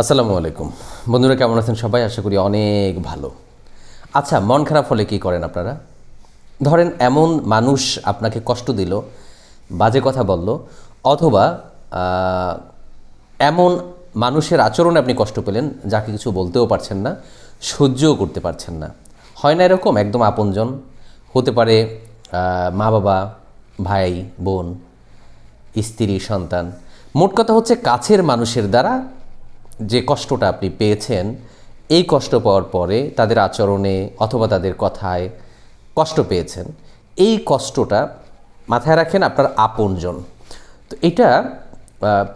আসসালামু আলাইকুম। বন্ধুরা, কেমন আছেন সবাই? আশা করি অনেক ভালো। আচ্ছা মন খারাপ হলে কি করেন আপনারা? ধরেন, এমন মানুষ আপনাকে কষ্ট দিল, বাজে কথা বলল, অথবা এমন মানুষের আচরণে আপনি কষ্ট পেলেন, যাকে কিছু বলতেও পারছেন না, সহ্যও করতে পারছেন না। হয় না এরকম? একদম আপনজন। হতে পারে মা বাবা ভাই, বোন, স্ত্রী, সন্তান। মোট কথা হচ্ছে, কাছের মানুষের দ্বারা যে কষ্টটা আপনি পেয়েছেন, এই কষ্ট পাওয়ার পরে তাদের আচরণে অথবা তাদের কথায় কষ্ট পেয়েছেন, এই কষ্টটা মাথায় রাখেন আপনার আপনজন। তো এটা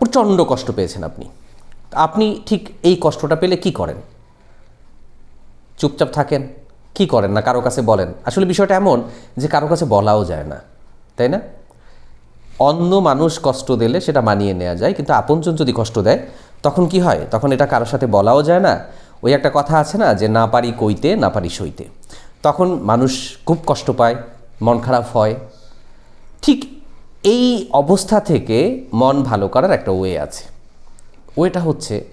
প্রচণ্ড কষ্ট পেয়েছেন আপনি। আপনি ঠিক এই কষ্টটা পেলে কি করেন? চুপচাপ থাকেন, কি করেন না কারও কাছে বলেন? আসলে বিষয়টা এমন যে কারও কাছে বলাও যায় না, তাই না? অন্য মানুষ কষ্ট দিলে সেটা মানিয়ে নেওয়া যায়, কিন্তু আপনজন যদি কষ্ট দেয় তখন কি হয়? তখন এটা কারোর সাথে বলাও যায় না। ওই একটা কথা আছে না যে, না পারি কইতে, না পারি সইতে। তখন মানুষ খুব কষ্ট পায়, মন খারাপ হয়। ঠিক এই অবস্থা থেকে মন ভালো করার একটা ওয়ে আছে। ওয়েটা হচ্ছে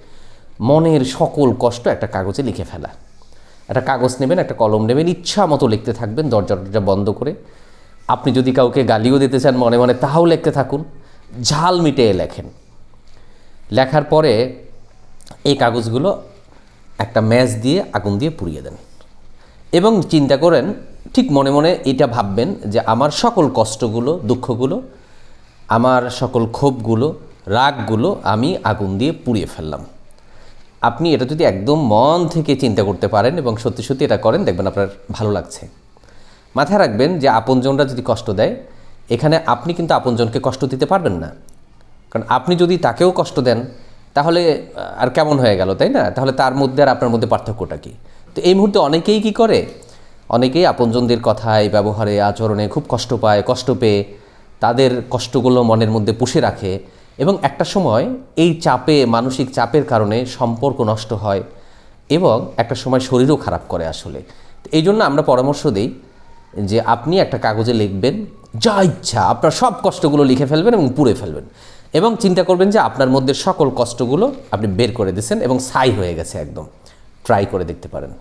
মনের সকল কষ্ট একটা কাগজে লিখে ফেলা। একটা কাগজ নেবেন, একটা কলম নেবেন, ইচ্ছা মতো লিখতে থাকবেন দরজা টরজা বন্ধ করে। আপনি যদি কাউকে গালিও দিতে চান মনে মনে, তাহাও লিখতে থাকুন। ঝাল মিটিয়ে লেখেন। লেখার পরে এই কাগজগুলো একটা ম্যাচ দিয়ে আগুন দিয়ে পুড়িয়ে দেন। এবং চিন্তা করেন, ঠিক মনে মনে এটা ভাববেন যে আমার সকল কষ্টগুলো, দুঃখগুলো, আমার সকল ক্ষোভগুলো, রাগগুলো আমি আগুন দিয়ে পুড়িয়ে ফেললাম। আপনি এটা যদি একদম মন থেকে চিন্তা করতে পারেন এবং সত্যি সত্যি এটা করেন, দেখবেন আপনার ভালো লাগছে। মাথায় রাখবেন যে আপনজনরা যদি কষ্ট দেয়, এখানে আপনি কিন্তু আপনজনকে কষ্ট দিতে পারবেন না। কারণ আপনি যদি তাকেও কষ্ট দেন, তাহলে আর কেমন হয়ে গেল, তাই না? তাহলে তার মধ্যে আর আপনার মধ্যে পার্থক্যটা কী? তো এই মুহূর্তে অনেকেই কি করে? অনেকেই আপনজনদের কথায়, ব্যবহারে, আচরণে খুব কষ্ট পায়, কষ্ট পেয়ে তাদের কষ্টগুলো মনের মধ্যে পুষে রাখে এবং একটা সময় এই চাপে, মানসিক চাপের কারণে সম্পর্ক নষ্ট হয় এবং একটা সময় শরীরও খারাপ করে আসলে। এই জন্য আমরা পরামর্শ দিই যে আপনি একটা কাগজে লিখবেন, যা ইচ্ছা, আপনার সব কষ্টগুলো লিখে ফেলবেন এবং পুড়ে ফেলবেন। এবং চিন্তা করবেন যে আপনার মধ্যে সকল কষ্টগুলো আপনি বের করে দিয়েছেন এবং সাই হয়ে গেছে একদম। ট্রাই করে দেখতে পারেন।